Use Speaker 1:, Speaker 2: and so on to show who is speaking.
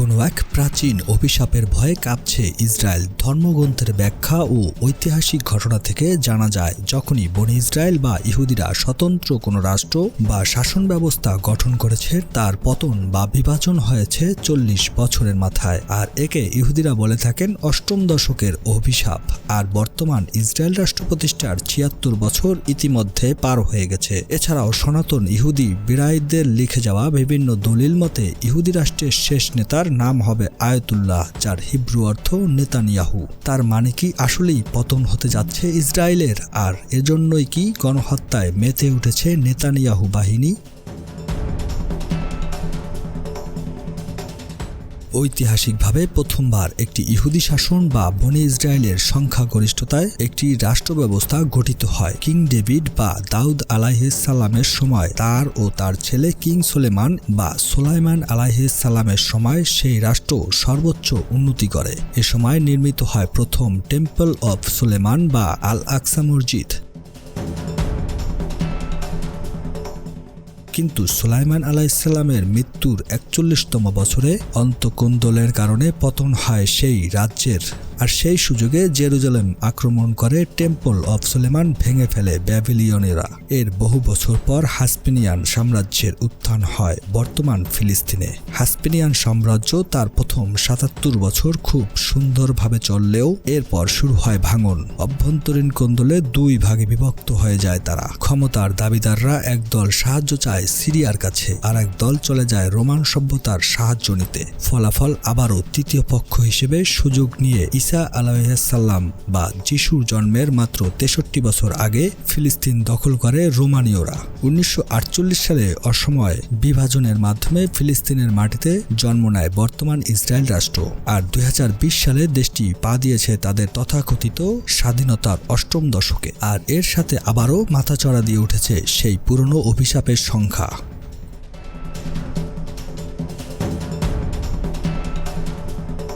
Speaker 1: কোনো এক প্রাচীন অভিশাপের ভয়ে কাঁপছে ইসরায়েল ধর্মগ্রন্থের ব্যাখ্যা ও ঐতিহাসিক ঘটনা থেকে জানা যায়, যখনই বনি ইসরায়েল বা ইহুদিরা স্বতন্ত্র কোনো রাষ্ট্র বা শাসন ব্যবস্থা গঠন করেছে, তার পতন বা বিভাজন হয়েছে চল্লিশ বছরের মাথায়। আর একে ইহুদিরা বলে থাকেন অষ্টম দশকের অভিশাপ। আর বর্তমান ইসরায়েল রাষ্ট্র প্রতিষ্ঠার ছিয়াত্তর বছর ইতিমধ্যে পার হয়ে গেছে। এছাড়াও সনাতন ইহুদি বিরাইদের লিখে যাওয়া বিভিন্ন দলিল মতে, ইহুদি রাষ্ট্রের শেষ নেতার নাম হবে আয়তুল্লাহ, যার হিব্রু অর্থ নেতানিয়াহু। তার মানে কি আসলেই পতন হতে যাচ্ছে ইসরায়েলের? আর এজন্যই কি গণহত্যায় মেতে উঠেছে নেতানিয়াহু বাহিনী? ঐতিহাসিকভাবে প্রথমবার একটি ইহুদি শাসন বা বনি ইসরায়েলের সংখ্যাগরিষ্ঠতায় একটি রাষ্ট্র ব্যবস্থা গঠিত হয়। কিং ডেভিড বা দাউদ আলাহিসাল্লামের সময় তার ও তার ছেলে কিং সোলেমান বা সোলাইমান আলাহিসাল্লামের সময় সেই রাষ্ট্র সর্বোচ্চ উন্নতি করে। এ সময় নির্মিত হয় প্রথম টেম্পল অফ সুলেমান বা আল আকসা মসজিদ। কিন্তু সুলাইমান আলাইসাল্লামের মৃত্যুর একচল্লিশতম বছরে অন্তকুন্দলের কারণে পতন হয় সেই রাজ্যের। আর সেই সুযোগে জেরুজালেম আক্রমণ করে টেম্পল অফ সুলেমান ভেঙে ফেলে ব্যাবিলিয়নেরা। এর বহু বছর পর হাসপিনিয়ান সাম্রাজ্যের উত্থান হয় বর্তমান ফিলিস্তিনে। হাসপিনিয়ান সাম্রাজ্য তার প্রথম সাতাত্তর বছর খুব সুন্দরভাবে চললেও এরপর শুরু হয় ভাঙন। অভ্যন্তরীণ কোন্দলে দুই ভাগে বিভক্ত হয়ে যায় তারা। ক্ষমতার দাবিদাররা একদল সাহায্য চায় সিরিয়ার কাছে আর এক দল চলে যায় রোমান সভ্যতার সাহায্য নিতে। ফলাফল আবারও তৃতীয় পক্ষ হিসেবে সুযোগ নিয়ে ঈসা আলাইসাল্লাম বা যিশুর জন্মের মাত্র তেষট্টি বছর আগে ফিলিস্তিন দখল করে রোমানীয়রা। উনিশশো আটচল্লিশ সালে অসময় বিভাজনের মাধ্যমে ফিলিস্তিনের মাটিতে জন্ম নেয় বর্তমান ইসরায়েল রাষ্ট্র। আর দুই হাজার বিশ সালে দেশটি পা দিয়েছে তাদের তথাকথিত স্বাধীনতার অষ্টম দশকে। আর এর সাথে আবারও মাথাচড়া দিয়ে উঠেছে সেই পুরনো অভিশাপের সংখ্যা।